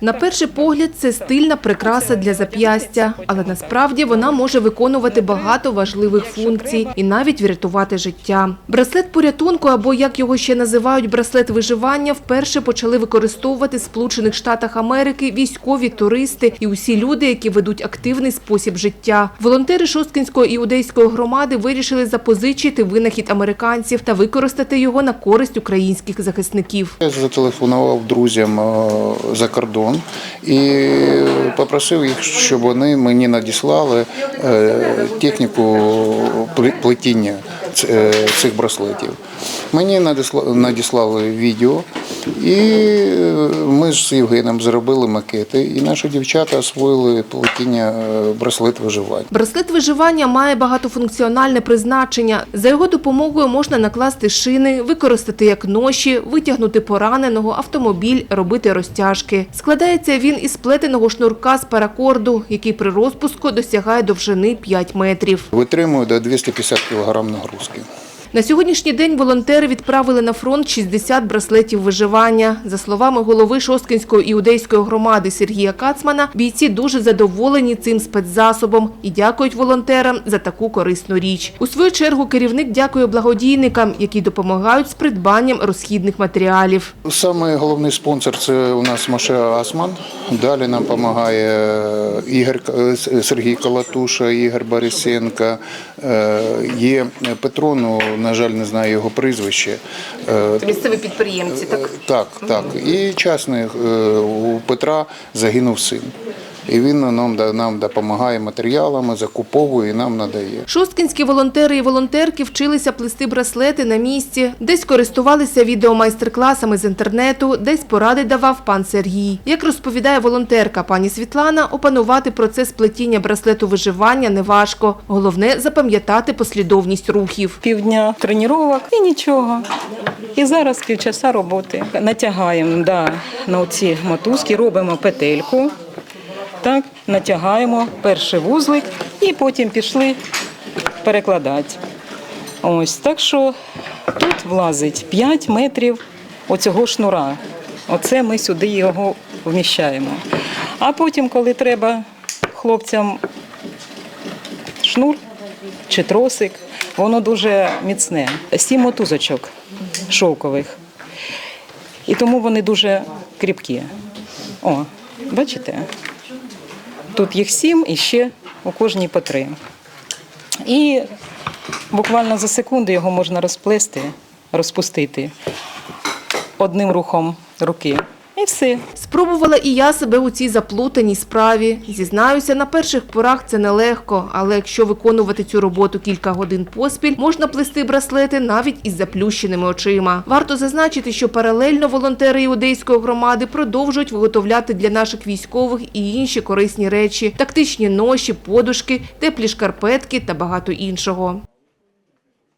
На перший погляд, це стильна прикраса для зап'ястя, але насправді вона може виконувати багато важливих функцій і навіть врятувати життя. Браслет порятунку, або як його ще називають, браслет виживання, вперше почали використовувати в Сполучених Штатах Америки військові, туристи і усі люди, які ведуть активний спосіб життя. Волонтери Шосткінської іудейської громади вирішили запозичити винахід американців та використати його на користь українських захисників. Я зателефонував друзям е, за кордон і попросив їх, щоб вони мені надіслали е, техніку пле- плетіння е, цих браслетів. Мені надісла- надіслали відео, і е, ми з Євгеном зробили макети, і наші дівчата освоїли плетіння е, браслет виживання. Браслет виживання має багатофункціональне призначення. За його допомогою можна накласти шини, використати як ноші, витягнути пораненого, автомобіль, робити розтяжки. Складається він із сплетеного шнурка з паракорду, який при розпуску досягає довжини 5 метрів. Витримую до 250 кг нагрузки. На сьогоднішній день волонтери відправили на фронт 60 браслетів виживання. За словами голови Шосткинської іудейської громади Сергія Кацмана, бійці дуже задоволені цим спецзасобом і дякують волонтерам за таку корисну річ. У свою чергу керівник дякує благодійникам, які допомагають з придбанням розхідних матеріалів. Саме головний спонсор це у нас Маше Асман. Далі нам допомагає Ігор е, Сергій Калатуша, Ігор Борисенко. Е, Є Петро, ну, на жаль, не знаю його прізвище. Е, Місцеві підприємці, так? Так, так. І часний е, у Петра загинув син. І він нам, нам допомагає матеріалами, закуповує і нам надає. Шосткінські волонтери і волонтерки вчилися плести браслети на місці, десь користувалися відеомайстер-класами з інтернету, десь поради давав пан Сергій. Як розповідає волонтерка пані Світлана, опанувати процес плетіння браслету виживання неважко. Головне запам'ятати послідовність рухів. півдня тренувань і нічого. І зараз півчаса роботи. Натягаємо да, на ці мотузки, робимо петельку, так, натягаємо перший вузлик і потім пішли перекладати. Ось, так що тут влазить 5 метрів оцього шнура. Оце ми сюди його вміщаємо. А потім, коли треба хлопцям шнур чи тросик, воно дуже міцне. Сім мотузочок шовкових. І тому вони дуже кріпкі. О, бачите? Тут їх сім і ще у кожній по три. І буквально за секунду його можна розплести, розпустити одним рухом руки. Все. Спробувала і я себе у цій заплутаній справі. Зізнаюся, на перших порах це нелегко, але якщо виконувати цю роботу кілька годин поспіль, можна плести браслети навіть із заплющеними очима. Варто зазначити, що паралельно волонтери іудейської громади продовжують виготовляти для наших військових і інші корисні речі, тактичні ноші, подушки, теплі шкарпетки та багато іншого.